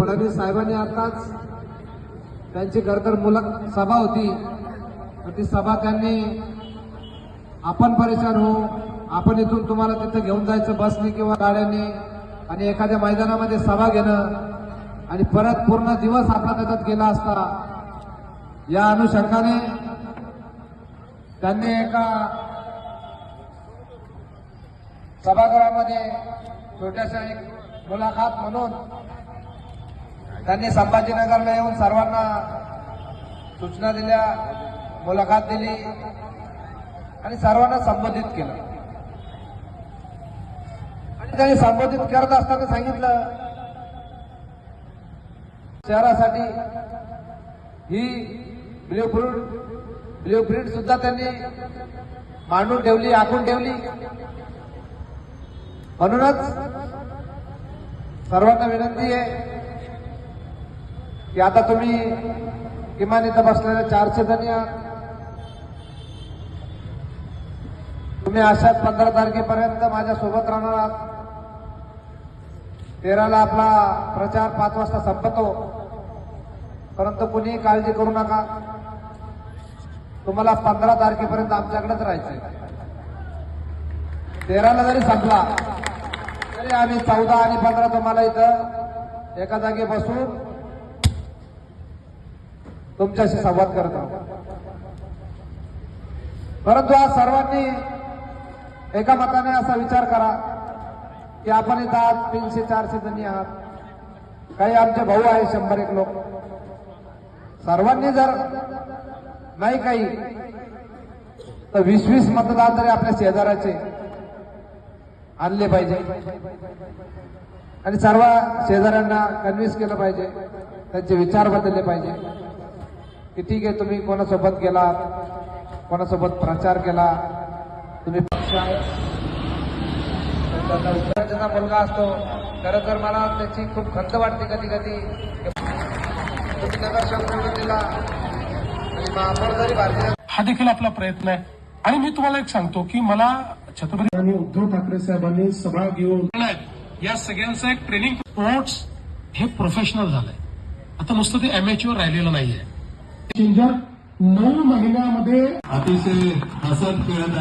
फडणवीस साहेबांनी आताच त्यांची खरं मुलं सभा होती. तर ती सभा त्यांनी आपण परेशान होऊ आपण इथून तुम्हाला तिथं घेऊन जायचं बसने किंवा गाड्यांनी आणि एखाद्या मैदानामध्ये सभा घेणं आणि परत पूर्ण दिवस आपला त्याच्यात गेला असता या अनुषंगाने त्यांनी एका सभागृहामध्ये छोट्याशा एक मुलाखत म्हणून त्यांनी संभाजीनगरला येऊन सर्वांना सूचना दिल्या मुलाखत दिली आणि सर्वांना संबोधित केलं. आणि त्यांनी संबोधित करत असताना सांगितलं शहरासाठी ही ब्ल्यू प्रिंट ब्ल्यू प्रिंट सुद्धा त्यांनी मांडून ठेवली आखून ठेवली. म्हणूनच सर्वांना विनंती आहे की आता तुम्ही किमान इथं बसलेल्या चारशे जणी आहात. तुम्ही अशाच पंधरा तारखेपर्यंत माझ्या सोबत राहणार आहात. तेराला आपला प्रचार पाच वाजता संपतो. परंतु कुणीही काळजी करू नका. तुम्हाला पंधरा तारखेपर्यंत आमच्याकडेच राहायचंय. तेराला जरी संपला तरी आम्ही चौदा आणि पंधरा तुम्हाला इथं एका जागी बसून तुमच्याशी संवाद करत आहोत. परंतु आज सर्वांनी एका मताने असा विचार करा की आपण इथं आज तीनशे चारशे जणी आहात. काही आमचे भाऊ आहे शंभर एक लोक. सर्वांनी जर नाही काही तर वीस वीस मतदार तरी आपल्या शेजाऱ्याचे. आणले पाहिजे. आणि सर्व शेजाऱ्यांना कन्व्हिन्स केलं पाहिजे. त्यांचे विचार बदलले पाहिजे. की ठीक आहे तुम्ही कोणासोबत गेलात? कोणासोबत प्रचार केला? तुम्ही पक्ष आहे त्यांचा मुलगा असतो. खरं तर मला त्याची खूप खंत वाटते कधी कधी तुम्ही नगरसेवक दिला. आणि महापौर जरी भारतीय हा देखील आपला प्रयत्न आहे. आणि मी तुम्हाला एक सांगतो की मला छत्रपती आणि उद्धव ठाकरे साहेबांनी सभा घेऊन या सगळ्यांचं एक ट्रेनिंग स्पोर्ट्स हे प्रोफेशनल झालंय. आता नुसतं ते अमेच्युअर राहिलेलं नाहीये. नऊ महिन्यामध्ये अतिशय हसत खेळत